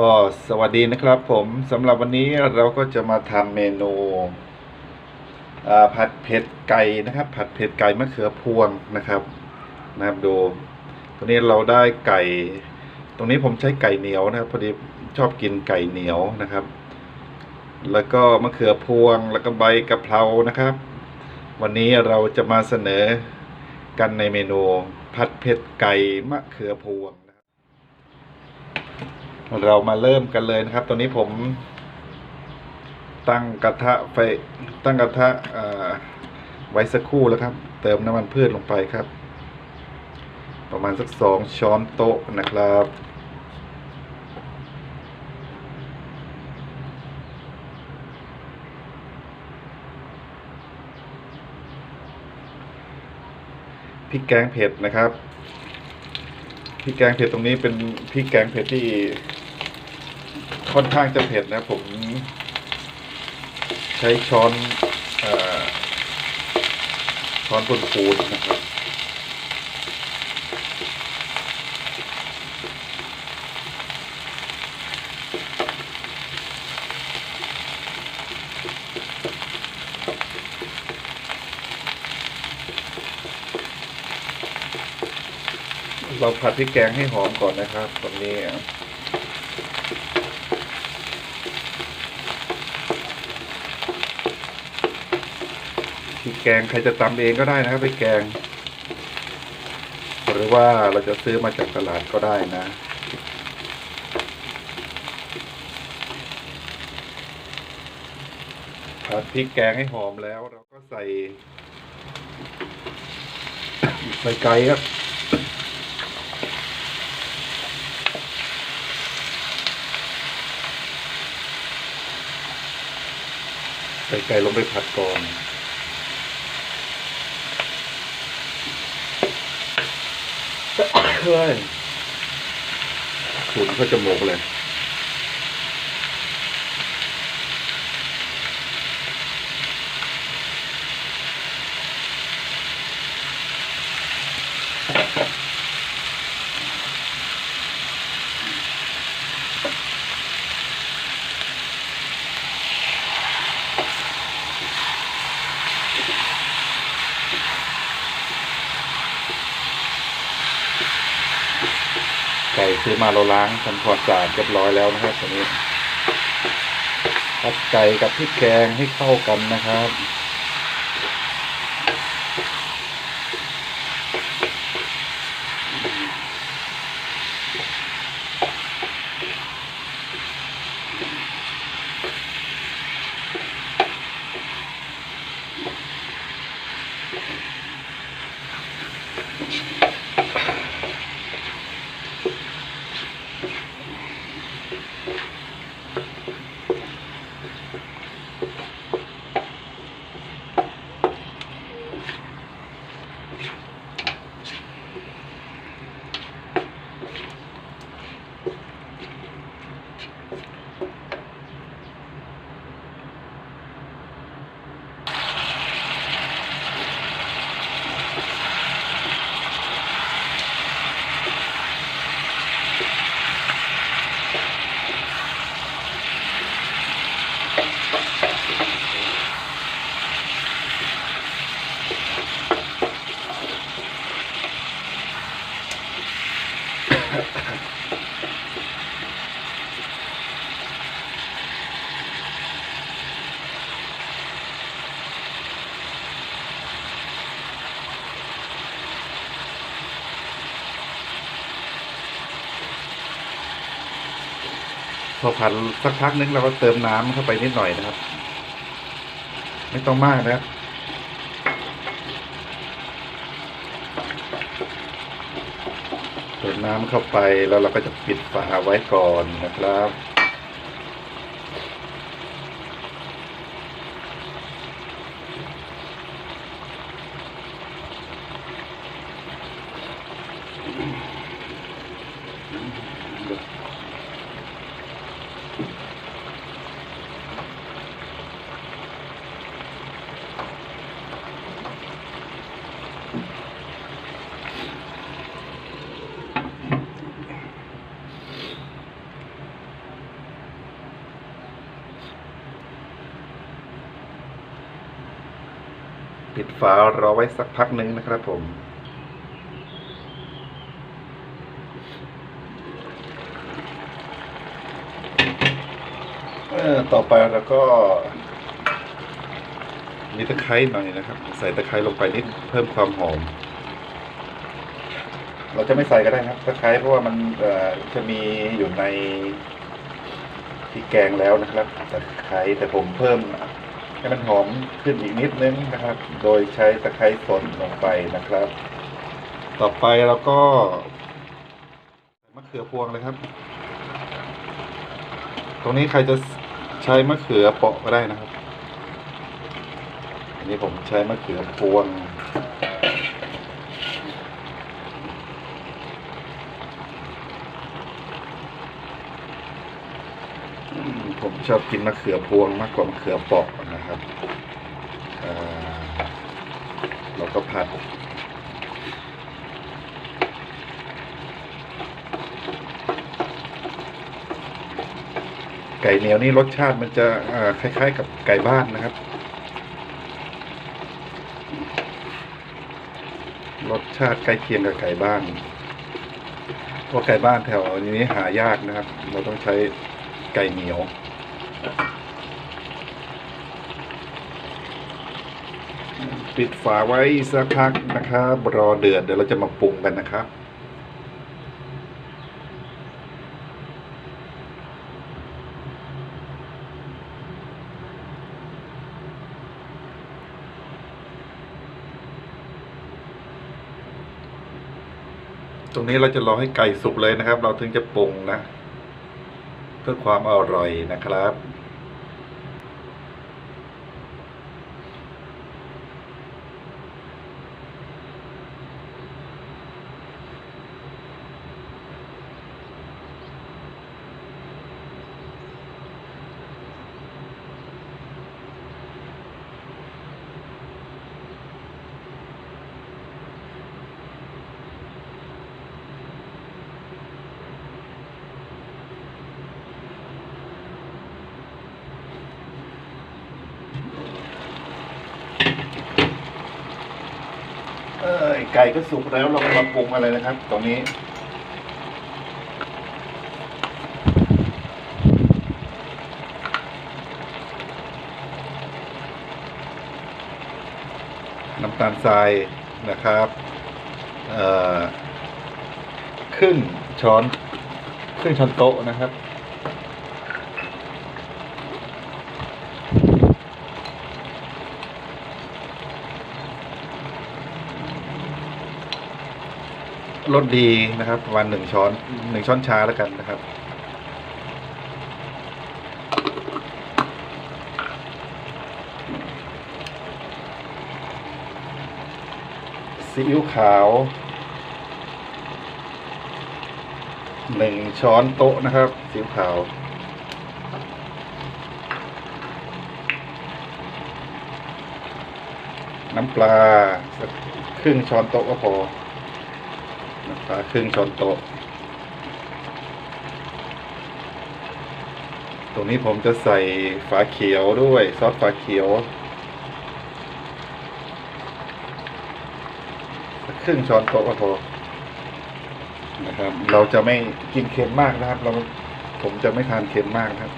ก็สวัสดีนะครับผมสำหรับวันนี้เราก็จะมาทำเมนูผัดเผ็ดไก่นะครับ ผัดเผ็ดไก่มะเขือพวงนะครับนะครับดูตัวนี้เราได้ไก่ ตรงนี้ผมใช้ไก่เหนียวนะครับพอดีชอบกินไก่เหนียวนะครับ แล้วก็มะเขือพวงแล้วก็ใบกะเพรานะครับ วันนี้เราจะมาเสนอกันในเมนูผัดเผ็ดไก่มะเขือพวง เรามาเริ่มกันเลยนะครับ ตอนนี้ผมตั้งกระทะไฟตั้งกระทะไว้สักครู่แล้วครับ เติมน้ำมันพืชลงไปครับ ประมาณสักสองช้อนโต๊ะนะครับ พริกแกงเผ็ดนะครับ พริกแกงเผ็ดตรงนี้เป็นพริกแกงเผ็ดที่ค่อนข้างจะเผ็ดนะผม ใช้ช้อนอช้อนปูนๆนะครับ เราผัดพริกแกงให้หอมก่อนนะครับตรงนี้พริกแกงใครจะตำเองก็ได้นะครับพริกแกง หรือว่าเราจะซื้อมาจากตลาดก็ได้นะผัดพริกแกงให้หอมแล้วเราก็ใส่ใส่ไก่ครับ ส่ไก่ลงไปผัดก่อน เฮ้ยขุนเขาจมูกเลย ก่ซื้อมาเราล้างทำความสะอาดเรียบร้อยแล้วนะครับตัวนี้ผัดไก่กับพริกแกงให้เข้ากันนะครับ พอผัดสักพักนึงเราก็เติมน้ำเข้าไปนิดหน่อยนะครับ ไม่ต้องมากนะครับ เติม น้ำเข้าไปแล้วเราก็จะปิดฝาไว้ก่อนนะครับ ฝารอไว้สักพักหนึ่งนะครับผม ต่อไปเราก็ มีตะไคร้หน่อยนะครับ ใส่ตะไคร้ลงไปนิดเพิ่มความหอม เราจะไม่ใส่ก็ได้ครับตะไคร้เพราะว่ามันจะมีอยู่ในที่แกงแล้วนะครับตะไคร้แต่ผมเพิ่ม ให้มันหอมขึ้นอีกนิดนึงนะครับ โดยใช้ตะไคร้สดลงไปนะครับ ต่อไปเราก็ใส่มะเขือพวงเลยครับ ตรงนี้ใครจะใช้มะเขือเปาะก็ได้นะครับ อันนี้ผมใช้มะเขือพวงผมชอบกินมะเขือพวงมากกว่ามะเขือเปาะ นะครับเราก็ผัดไก่เหนียวนี่รสชาติมันจะคล้าย ๆ กับไก่บ้านนะครับ รสชาติใกล้เคียงกับไก่บ้านเพราะไก่บ้านแถวนี้หายากนะครับ เราต้องใช้ไก่เหนียว ปิดฝาไว้สักพักนะครับรอเดือดเดี๋ยวเราจะมาปรุงกันนะครับตรงนี้เราจะรอให้ไก่สุกเลยนะครับ เราถึงจะปรุงนะ เพื่อความอร่อยนะครับ เอ้ย ไก่ก็สุกแล้วเรามาปรุงอะไรนะครับ ตรงนี้ น้ำตาลทรายนะครับเออครึ่งช้อนครึ่งช้อนโต๊ะนะครับ รสดีนะครับ ประมาณหนึ่งช้อนหนึ่งช้อนชาแล้วกันนะครับ ซีอิ๊วขาวหนึ่งช้อนโต๊ะนะครับซีอิ๊วขาวน้ำปลาสักครึ่งช้อนโต๊ะก็พอ น้ำปลาครึ่งช้อนโต๊ะตรงนี้ผมจะใส่ฝาเขียวด้วย ซอสฝาเขียวครึ่งช้อนโต๊ะก็พอนะครับ เราจะไม่กินเค็มมากนะครับ เราผมจะไม่ทานเค็มมากนะครับ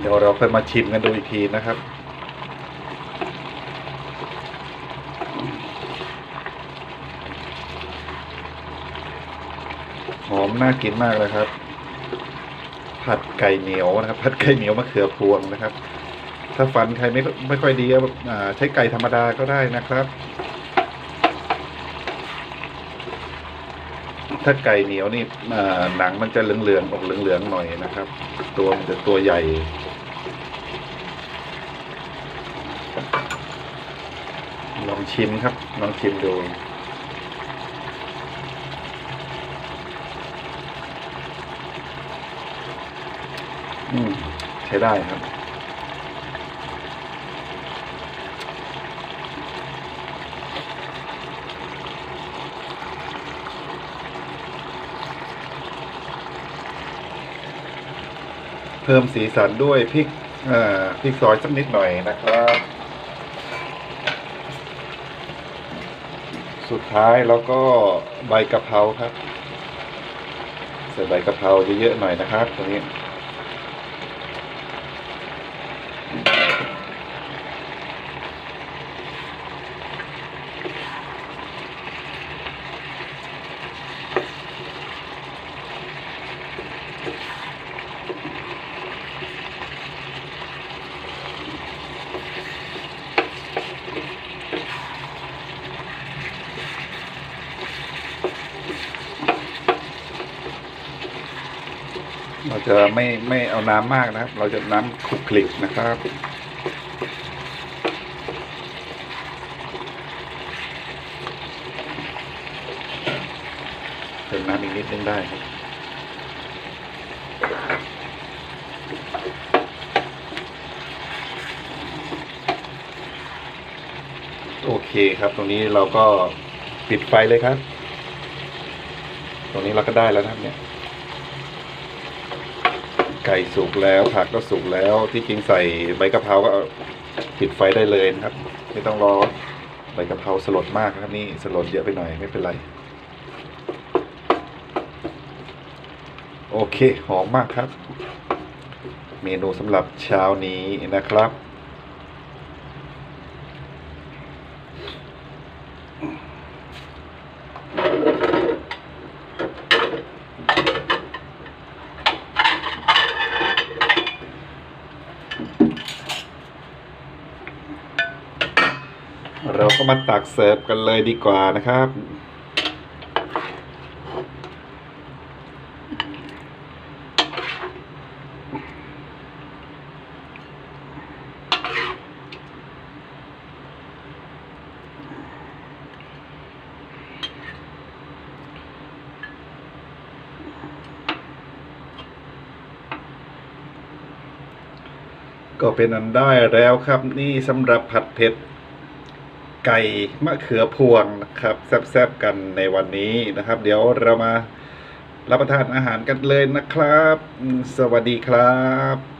เดี๋ยวเราค่อยมาชิมกันดูอีกทีนะครับ หอม น่ากินมากเลยครับ ผัดไก่เหนียวนะครับ ผัดไก่เหนียวมะเขือพวงนะครับ ถ้าฟันใครไม่ไม่ค่อยดีก็อ่าใช้ไก่ธรรมดาก็ได้นะครับ ถ้าไก่เหนียวนี่หนังมันจะเหลืองๆออกเหลืองๆหน่อยนะครับ ตัวมันจะตัวใหญ่ลองชิมครับ ลองชิมดู อืมใช้ได้ครับ เพิ่มสีสันด้วยพริกพริกซอยสักนิดหน่อยนะครับ สุดท้ายแล้วก็ใบกะเพราครับใส่ใบกะเพราเยอะๆหน่อยนะครับ ตรงนี้ จะไม่ไม่เอาน้ำมากนะครับ เราจะน้ำคลุกคลิกนะครับเติมน้ำอีกนิดนึงได้ครับโอเคครับ ตรงนี้เราก็ปิดไฟเลยครับ ตรงนี้เราก็ได้แล้วนะครับเนี่ย ไก่สุกแล้ว ผักก็สุกแล้ว ที่จริงใส่ใบกะเพราก็ปิดไฟได้เลยนะครับ ไม่ต้องรอใบกะเพราสลดมากครับนี่สลดเยอะไปหน่อยไม่เป็นไร โอเคหอมมากครับ เมนูสำหรับเช้านี้นะครับ เราก็มาตักเสิร์ฟกันเลยดีกว่านะครับ ก็เป็นอันได้แล้วครับนี่สำหรับผัดเผ็ด ไก่มะเขือพวงนะครับแซ่บๆกันในวันนี้นะครับ เดี๋ยวเรามารับประทานอาหารกันเลยนะครับ สวัสดีครับ